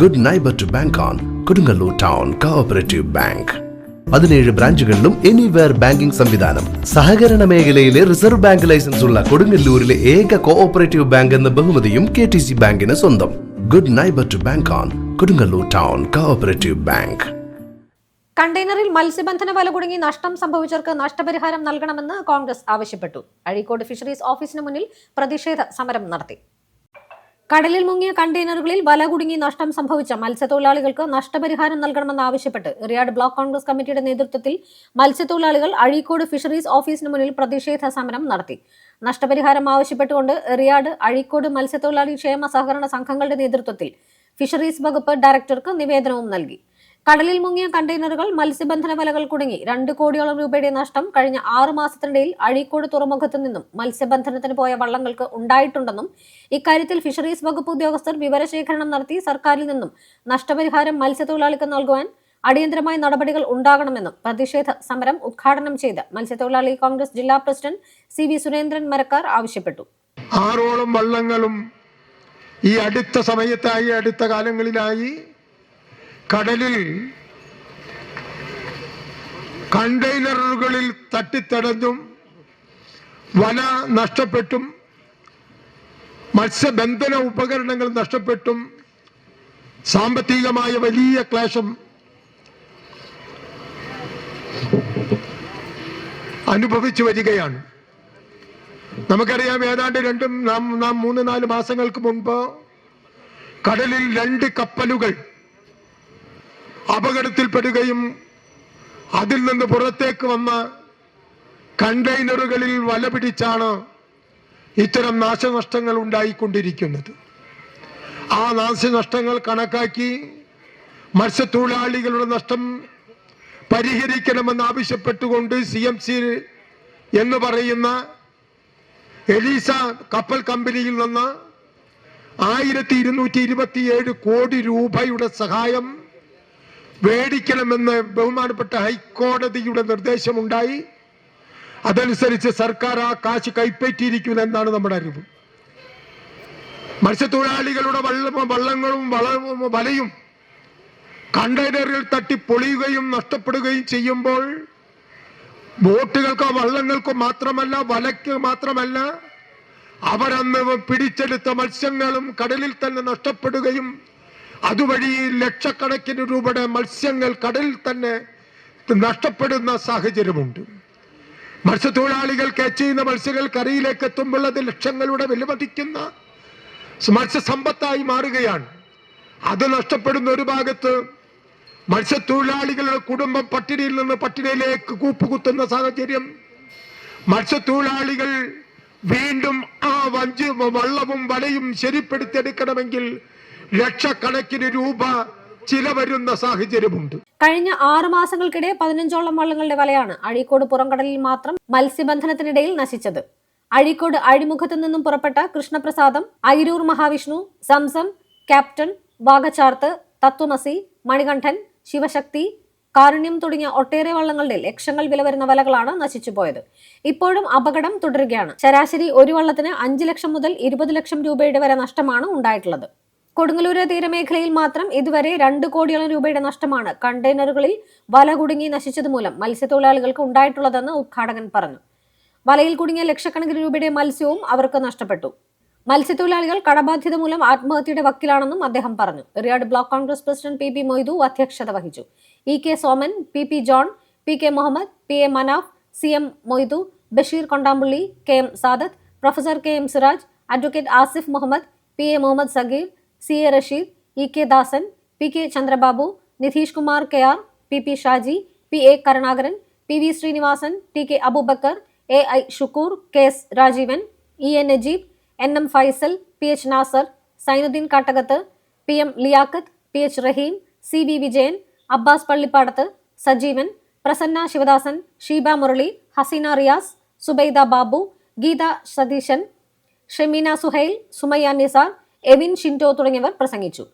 Good neighbour to bank on Kodungallur town cooperative bank പതിനേഴ് ബ്രാഞ്ചുകളിലും anywhere banking സംവിധാനം. സഹകരണ മേഖലയിലെ റിസർവ് ബാങ്ക് ലൈസൻസ് ഉള്ള കൊടുങ്ങല്ലൂരിലെ ഏക കോഓപ്പറേറ്റീവ് ബാങ്ക് എന്ന ബഹുമതിയും കെ ടി സി ബാങ്കിന് സ്വന്തം. Good neighbour to bank on Kodungallur town cooperative bank കണ്ടെയ്നറിൽ മത്സ്യബന്ധന വല കുടുങ്ങി നഷ്ടം സംഭവിച്ചവർക്ക് നഷ്ടപരിഹാരം നൽകണമെന്ന് കോൺഗ്രസ് ആവശ്യപ്പെട്ടു. അഴീക്കോട് ഫിഷറീസ് ഓഫീസിന് മുന്നിൽ പ്രതിഷേധ സമരം നടത്തി. കടലിൽ മുങ്ങിയ കണ്ടെയ്നറുകളിൽ വല കുടുങ്ങി നഷ്ടം സംഭവിച്ച മത്സ്യത്തൊഴിലാളികൾക്ക് നഷ്ടപരിഹാരം നൽകണമെന്നാവശ്യപ്പെട്ട് റിയാഡ് ബ്ലോക്ക് കോൺഗ്രസ് കമ്മിറ്റിയുടെ നേതൃത്വത്തിൽ മത്സ്യത്തൊഴിലാളികൾ അഴീക്കോട് ഫിഷറീസ് ഓഫീസിന് മുന്നിൽ പ്രതിഷേധ സമരം നടത്തി. നഷ്ടപരിഹാരം ആവശ്യപ്പെട്ടുകൊണ്ട് റിയാഡ് അഴീക്കോട് മത്സ്യത്തൊഴിലാളി ക്ഷേമ സഹകരണ സംഘങ്ങളുടെ നേതൃത്വത്തിൽ ഫിഷറീസ് വകുപ്പ് ഡയറക്ടർക്ക് നിവേദനവും നൽകി. കടലിൽ മുങ്ങിയ കണ്ടെയ്നറുകൾ മത്സ്യബന്ധന വലകൾ കുടുങ്ങി. രണ്ട് കോടിയോളം രൂപയുടെ നഷ്ടം കഴിഞ്ഞ ആറു മാസത്തിനിടയിൽ അഴീക്കോട് തുറമുഖത്തു നിന്നും മത്സ്യബന്ധനത്തിന് പോയ വള്ളങ്ങൾക്ക് ഉണ്ടായിട്ടുണ്ടെന്നും ഇക്കാര്യത്തിൽ ഫിഷറീസ് വകുപ്പ് ഉദ്യോഗസ്ഥർ വിവരശേഖരണം നടത്തി സർക്കാരിൽ നിന്നും നഷ്ടപരിഹാരം മത്സ്യത്തൊഴിലാളിക്ക് നൽകുവാൻ അടിയന്തരമായ നടപടികൾ ഉണ്ടാകണമെന്നും പ്രതിഷേധ സമരം ഉദ്ഘാടനം ചെയ്ത് മത്സ്യത്തൊഴിലാളി കോൺഗ്രസ് ജില്ലാ president C V Surendran Marakkar ആവശ്യപ്പെട്ടു. ആറോളം വള്ളങ്ങളും ഈ അടുത്ത സമയത്തായി അടുത്ത കാലങ്ങളിലായി കടലിൽ കണ്ടെയ്നറുകളിൽ തട്ടിത്തടഞ്ഞും വന നഷ്ടപ്പെട്ടും മത്സ്യബന്ധന ഉപകരണങ്ങൾ നഷ്ടപ്പെട്ടും സാമ്പത്തികമായ വലിയ ക്ലേശം അനുഭവിച്ചു വരികയാണ്. നമുക്കറിയാം ഏതാണ്ട് രണ്ടും നാം നാം മൂന്ന് നാല് മാസങ്ങൾക്ക് മുൻപ് കടലിൽ രണ്ട് കപ്പലുകൾ അപകടത്തിൽപ്പെടുകയും അതിൽ നിന്ന് പുറത്തേക്ക് വന്ന് കണ്ടെയ്നറുകളിൽ വല പിടിച്ചാണ് ഇത്തരം നാശനഷ്ടങ്ങൾ ഉണ്ടായിക്കൊണ്ടിരിക്കുന്നത്. ആ നാശനഷ്ടങ്ങൾ കണക്കാക്കി മത്സ്യത്തൊഴിലാളികളുടെ നഷ്ടം പരിഹരിക്കണമെന്ന് ആവശ്യപ്പെട്ടുകൊണ്ട് സി എം സി എന്ന് പറയുന്ന എലീസ കപ്പൽ കമ്പനിയിൽ നിന്ന് ആയിരത്തി ഇരുന്നൂറ്റി ഇരുപത്തിയേഴ് കോടി രൂപയുടെ സഹായം മേടിക്കണമെന്ന് ബഹുമാനപ്പെട്ട ഹൈക്കോടതിയുടെ നിർദ്ദേശമുണ്ടായി. അതനുസരിച്ച് സർക്കാർ ആ കാശ് കൈപ്പറ്റിയിരിക്കുന്നു എന്നാണ് നമ്മുടെ അറിവ്. മത്സ്യത്തൊഴിലാളികളുടെ വള്ള വള്ളങ്ങളും വളവും വലയും കണ്ടെയ്നറിൽ തട്ടി പൊളിയുകയും നഷ്ടപ്പെടുകയും ചെയ്യുമ്പോൾ ബോട്ടുകൾക്കോ വള്ളങ്ങൾക്കോ മാത്രമല്ല വലയ്ക്ക് മാത്രമല്ല അവരന്ന് പിടിച്ചെടുത്ത മത്സ്യങ്ങളും കടലിൽ തന്നെ നഷ്ടപ്പെടുകയും അതുവഴി ലക്ഷക്കണക്കിന് രൂപയുടെ മത്സ്യങ്ങൾ കടലിൽ തന്നെ നഷ്ടപ്പെടുന്ന സാഹചര്യമുണ്ട്. മത്സ്യത്തൊഴിലാളികൾ catch ചെയ്യുന്ന മത്സ്യങ്ങൾ കരയിലേക്ക് എത്തുമ്പോൾ അത് ലക്ഷങ്ങളുടെ വിലമതിക്കുന്ന മത്സ്യസമ്പത്തായി മാറുകയാണ്. അത് നഷ്ടപ്പെടുന്ന ഒരു ഭാഗത്ത് മത്സ്യത്തൊഴിലാളികളുടെ കുടുംബം പട്ടിണിയിൽ നിന്ന് പട്ടിണിയിലേക്ക് കൂപ്പുകുത്തുന്ന സാഹചര്യം. മത്സ്യത്തൊഴിലാളികൾ വീണ്ടും ആ വഞ്ചി വള്ളവും വലയും ശരിപ്പെടുത്തിയെടുക്കണമെങ്കിൽ ലക്ഷക്കണക്കിന് രൂപ ചിലവരുന്ന സാഹചര്യമുണ്ട്. കഴിഞ്ഞ ആറു മാസങ്ങൾക്കിടെ പതിനഞ്ചോളം വള്ളങ്ങളുടെ വലയാണ് അഴീക്കോട് പുറംകടലിൽ മാത്രം മത്സ്യബന്ധനത്തിനിടയിൽ നശിച്ചത്. അഴീക്കോട് അഴിമുഖത്തു നിന്നും പുറപ്പെട്ട കൃഷ്ണപ്രസാദം അയിരൂർ മഹാവിഷ്ണു സംസം ക്യാപ്റ്റൻ വാഗച്ചാർത്ത് തത്വമസി മണികണ്ഠൻ ശിവശക്തി കാരുണ്യം തുടങ്ങിയ ഒട്ടേറെ വള്ളങ്ങളുടെ ലക്ഷങ്ങൾ വില വരുന്ന വലകളാണ് നശിച്ചുപോയത് ഇപ്പോഴും അപകടം തുടരുകയാണ്. ശരാശരി ഒരു വള്ളത്തിന് അഞ്ച് ലക്ഷം മുതൽ ഇരുപത് ലക്ഷം രൂപയുടെ വരെ നഷ്ടമാണ് ഉണ്ടായിട്ടുള്ളത്. കൊടുങ്ങല്ലൂര് തീരമേഖലയിൽ മാത്രം ഇതുവരെ രണ്ട് കോടിയോളം രൂപയുടെ നഷ്ടമാണ് കണ്ടെയ്നറുകളിൽ വല കുടുങ്ങി നശിച്ചത് മൂലം മത്സ്യത്തൊഴിലാളികൾക്ക് ഉണ്ടായിട്ടുള്ളതെന്ന് ഉദ്ഘാടകൻ പറഞ്ഞു. വലയിൽ കുടുങ്ങിയ ലക്ഷക്കണക്കിന് രൂപയുടെ മത്സ്യവും അവർക്ക് നഷ്ടപ്പെട്ടു. മത്സ്യത്തൊഴിലാളികൾ കടബാധ്യത മൂലം ആത്മഹത്യയുടെ വക്കിലാണെന്നും അദ്ദേഹം പറഞ്ഞു. Riyadh block Congress president P P Moidu അധ്യക്ഷത വഹിച്ചു. E K Soman P P John P K Muhammad P A Manaf C M Moidu Basheer Kondampully K M Sadath professor K M Siraj advocate Asif Muhammad P A Muhammad Sageer C A Rashid E K Dasan P K Chandrababu Nidhish Kumar K R P P Shaji P A Karunakaran P V Srinivasan T K Abubakar A I Shukkur K S Rajeevan E N Najeeb N M Faisal P H Nasar Sainuddin Kattakath P M Liyaqat P H Rahim C V Vijayan Abbas Pallippadath Sajeevan Prasanna Sivadasan Sheeba Murali Haseena Riyas Subaida Babu Geetha Satheesan Shemeena Suhail Sumayya Nisar Evin Shinto തുടങ്ങിയവർ പ്രസംഗിച്ചു